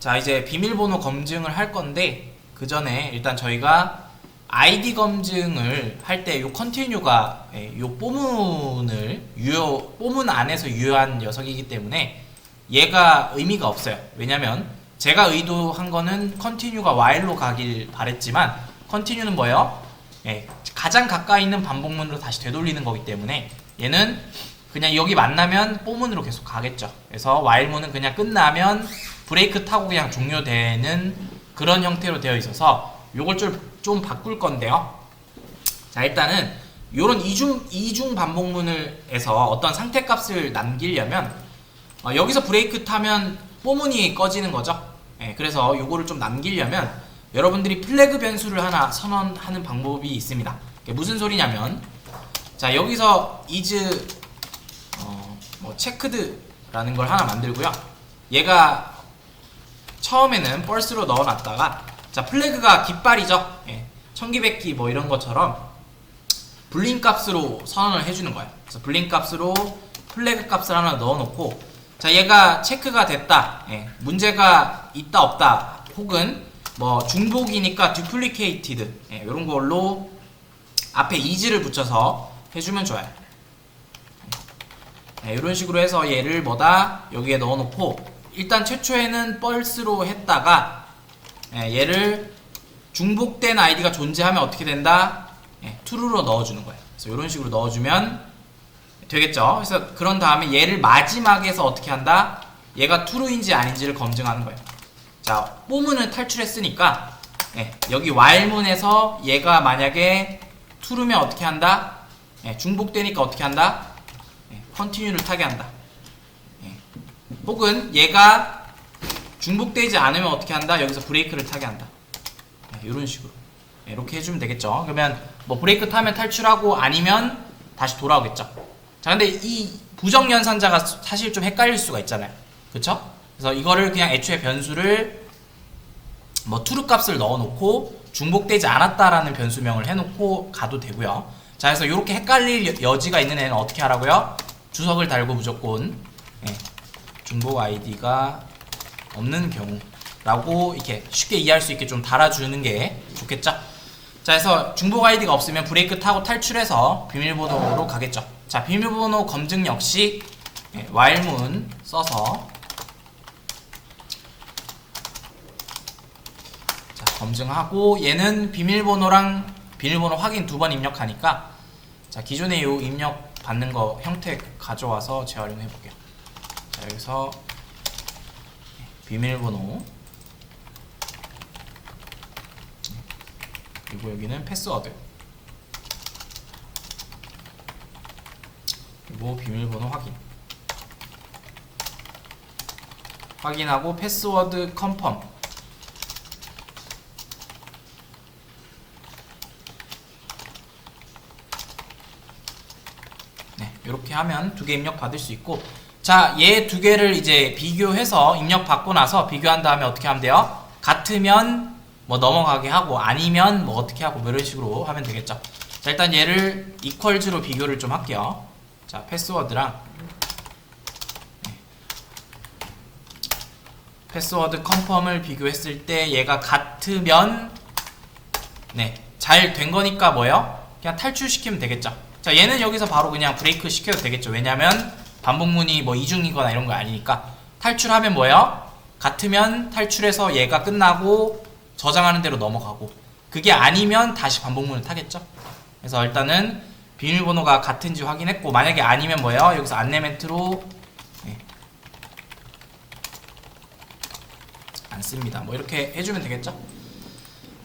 자 이제 비밀번호 검증을 할 건데 그 전에 일단 저희가 아이디 검증을 할 때 요 컨티뉴가 예, 요 뽀문을 유효 뽀문 안에서 유효한 녀석이기 때문에 얘가 의미가 없어요. 왜냐면 제가 의도한 거는 컨티뉴가 while로 가길 바랬지만 컨티뉴는 뭐예요? 예, 가장 가까이 있는 반복문으로 다시 되돌리는 거기 때문에 얘는 그냥 여기 만나면 뽀문으로 계속 가겠죠. 그래서 while문은 그냥 끝나면 브레이크 타고 그냥 종료되는 그런 형태로 되어 있어서 요걸 좀, 좀 바꿀 건데요. 자 일단은 요런 이중 이중 반복문을 해서 어떤 상태 값을 남기려면 어, 여기서 브레이크 타면 뽀문이 꺼지는 거죠. 예, 그래서 요거를 좀 남기려면 여러분들이 플래그 변수를 하나 선언하는 방법이 있습니다. 무슨 소리냐면 자 여기서 is 어, 뭐 체크드라는 걸 하나 만들고요. 얘가 처음에는 펄스로 넣어놨다가 자 플래그가 깃발이죠. 예, 청기백기 뭐 이런 것처럼 불린 값으로 선언을 해주는 거예요. 그래서 불린 값으로 플래그 값을 하나 넣어놓고 자 얘가 체크가 됐다. 예, 문제가 있다 없다 혹은 뭐 중복이니까 duplicated 예, 이런 걸로 앞에 is를 붙여서 해주면 좋아요. 네, 이런 식으로 해서 얘를 뭐다 여기에 넣어놓고 일단 최초에는 펄스로 했다가 예, 얘를 중복된 아이디가 존재하면 어떻게 된다? 예, true로 넣어주는 거예요. 그래서 이런 식으로 넣어주면 되겠죠. 그래서 그런 다음에 얘를 마지막에서 어떻게 한다? 얘가 true인지 아닌지를 검증하는 거예요. 자, 뽀문을 탈출했으니까 예, 여기 while문에서 얘가 만약에 true면 어떻게 한다? 예, 중복되니까 어떻게 한다? 예, continue를 타게 한다. 예. 혹은 얘가 중복되지 않으면 어떻게 한다? 여기서 브레이크를 타게 한다. 이런 식으로 예, 이렇게 해주면 되겠죠. 그러면 뭐 브레이크 타면 탈출하고 아니면 다시 돌아오겠죠. 자, 근데 이 부정 연산자가 사실 좀 헷갈릴 수가 있잖아요. 그쵸? 그래서 이거를 그냥 애초에 변수를 뭐 true 값을 넣어놓고 중복되지 않았다라는 변수명을 해놓고 가도 되고요. 자, 그래서 이렇게 헷갈릴 여- 여지가 있는 애는 어떻게 하라고요? 주석을 달고 무조건 예, 중복 아이디가 없는 경우라고 이렇게 쉽게 이해할 수 있게 좀 달아주는 게 좋겠죠? 자, 그래서 중복 아이디가 없으면 브레이크 타고 탈출해서 비밀번호로 가겠죠. 자, 비밀번호 검증 역시 예, while문 써서 자, 검증하고 얘는 비밀번호랑 비밀번호 확인 두 번 입력하니까 자, 기존에 요 입력 받는 거 형태 가져와서 재활용해 볼게요. 자, 여기서 비밀번호. 그리고 여기는 패스워드. 그리고 비밀번호 확인. 확인하고 패스워드 컨펌. 네, 이렇게 하면 두 개 입력 받을 수 있고 자, 얘 두 개를 이제 비교해서 입력 받고 나서 비교한 다음에 어떻게 하면 돼요? 같으면 뭐 넘어가게 하고 아니면 뭐 어떻게 하고 뭐 이런 식으로 하면 되겠죠. 자, 일단 얘를 이퀄즈로 비교를 좀 할게요. 자, 패스워드랑 네. 패스워드 컨펌을 비교했을 때 얘가 같으면 네, 잘 된 거니까 뭐예요? 그냥 탈출시키면 되겠죠. 자, 얘는 여기서 바로 그냥 브레이크 시켜도 되겠죠. 왜냐면 반복문이 뭐 이중이거나 이런 거 아니니까 탈출하면 뭐예요? 같으면 탈출해서 얘가 끝나고 저장하는 대로 넘어가고 그게 아니면 다시 반복문을 타겠죠. 그래서 일단은 비밀번호가 같은지 확인했고 만약에 아니면 뭐예요? 여기서 안내 멘트로 네. 안 씁니다. 뭐 이렇게 해주면 되겠죠.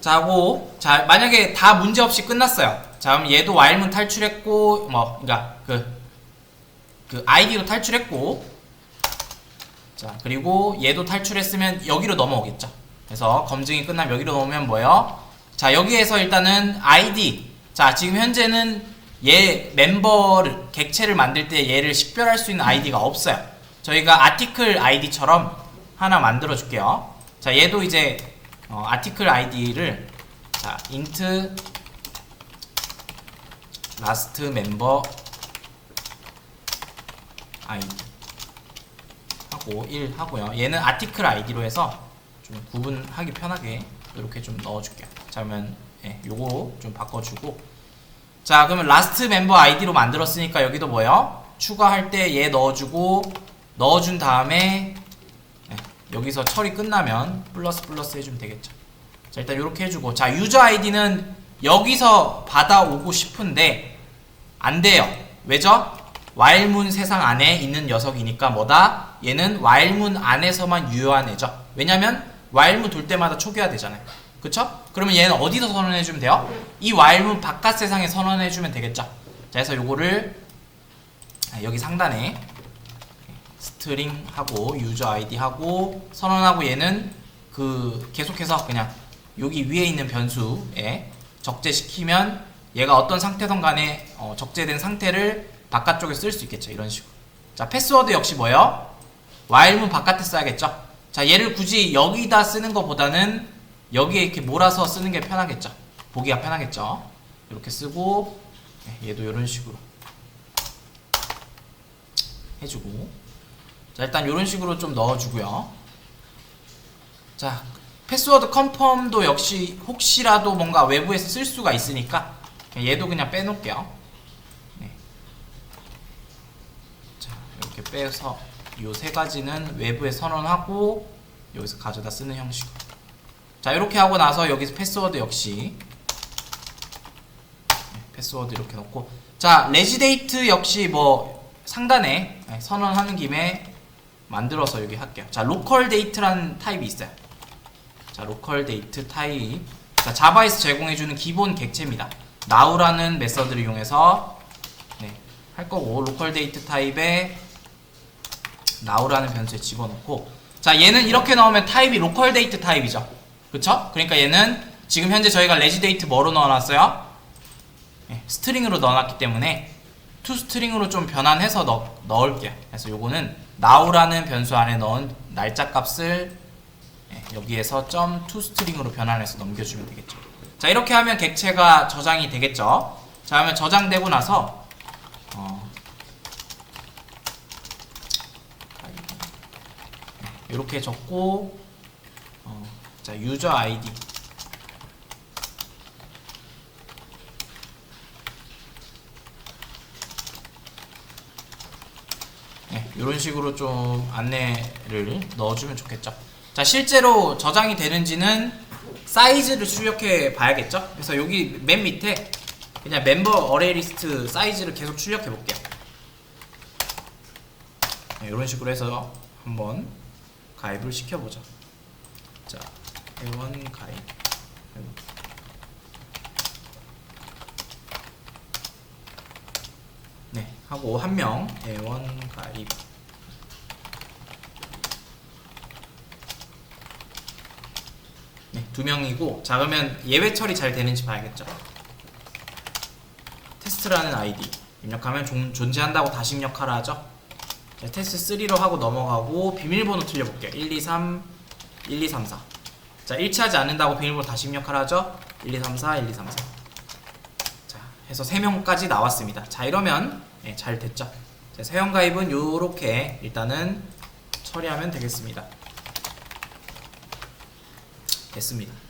자, 하고 자 만약에 다 문제 없이 끝났어요. 자, 그럼 얘도 while문 탈출했고 뭐 그러니까 그, 그 아이디도 탈출했고 자 그리고 얘도 탈출했으면 여기로 넘어오겠죠. 그래서 검증이 끝나면 여기로 넘으면 뭐예요? 자 여기에서 일단은 아이디 자 지금 현재는 얘 멤버를 객체를 만들 때 얘를 식별할 수 있는 아이디가 없어요. 저희가 아티클 아이디처럼 하나 만들어 줄게요. 자 얘도 이제 어, 아티클 아이디를 자 int id 하고 1 하고요. 얘는 아티클 아이디로 해서 좀 구분하기 편하게 이렇게 좀 넣어줄게요. 자 그러면 예, 요거 좀 바꿔주고 자 그러면 라스트 멤버 아이디로 만들었으니까 여기도 뭐요? 추가할 때 얘 넣어주고 넣어준 다음에 예, 여기서 처리 끝나면 플러스 플러스 해주면 되겠죠. 자 일단 이렇게 해주고 자 유저 아이디는 여기서 받아오고 싶은데 안 돼요. 왜죠? 와일문 세상 안에 있는 녀석이니까 뭐다? 얘는 와일문 안에서만 유효한 애죠. 왜냐면 와일문 돌 때마다 초기화 되잖아요. 그쵸? 그러면 얘는 어디서 선언해주면 돼요? 이 와일문 바깥 세상에 선언해주면 되겠죠. 자, 그래서 요거를 아, 여기 상단에 스트링 하고 유저 아이디 하고 선언하고 얘는 그 계속해서 그냥 여기 위에 있는 변수에 적재시키면 얘가 어떤 상태든 간에 어, 적재된 상태를 바깥쪽에 쓸 수 있겠죠 이런 식으로. 자 패스워드 역시 뭐예요? 와일문 바깥에 써야겠죠? 자 얘를 굳이 여기다 쓰는 것보다는 여기에 이렇게 몰아서 쓰는 게 편하겠죠? 보기가 편하겠죠? 이렇게 쓰고 네, 얘도 이런 식으로 해주고. 자 일단 이런 식으로 좀 넣어주고요. 자 패스워드 컨펌도 역시 혹시라도 뭔가 외부에서 쓸 수가 있으니까 얘도 그냥 빼놓을게요 네. 자 이렇게 빼서 이 세 가지는 외부에 선언하고 여기서 가져다 쓰는 형식으로. 자 이렇게 하고 나서 여기서 패스워드 역시. 네, 패스워드 이렇게 넣고. 자 레지데이트 역시 뭐 상단에 네, 선언하는 김에 만들어서 여기 할게요. 자 로컬 데이트라는 타입이 있어요. 자 로컬 데이트 타입. 자 자바에서 제공해주는 기본 객체입니다. now라는 메서드를 이용해서 네, 할 거고 로컬 데이트 타입에 now라는 변수에 집어넣고 자 얘는 이렇게 넣으면 타입이 로컬 데이트 타입이죠 그쵸? 그러니까 얘는 지금 현재 저희가 레지데이트 뭐로 넣어놨어요? 네, 스트링으로 넣어놨기 때문에 투 스트링으로 좀 변환해서 넣, 넣을게요 그래서 요거는 now라는 변수 안에 넣은 날짜 값을 네, 여기에서 점 to 스트링으로 변환해서 넘겨주면 되겠죠. 자 이렇게 하면 객체가 저장이 되겠죠. 자 그러면 저장되고 나서 어, 네, 이렇게 적고 어, 자 유저 아이디 네, 이런 식으로 좀 안내를 넣어주면 좋겠죠. 자, 실제로 저장이 되는지는 사이즈를 출력해 봐야겠죠. 그래서 여기 맨 밑에 그냥 멤버 어레이 리스트 사이즈를 계속 출력해 볼게요. 네, 이런 식으로 해서 한번 가입을 시켜보자. 자, 회원 가입. 네, 하고 한 명 회원 가입. 네, 두 명이고 자 그러면 예외 처리 잘 되는지 봐야겠죠. 테스트라는 아이디 입력하면 존, 존재한다고 다시 입력하라 하죠. 자, 테스트 3로 하고 넘어가고 비밀번호 틀려볼게요. 1, 2, 3, 1, 2, 3, 4. 자, 일치하지 않는다고 비밀번호 다시 입력하라 하죠. 1, 2, 3, 4, 1, 2, 3, 4. 자, 해서 3명까지 나왔습니다. 자, 이러면 네, 잘 됐죠. 자, 회원 가입은 요렇게 일단은 처리하면 되겠습니다. 됐습니다.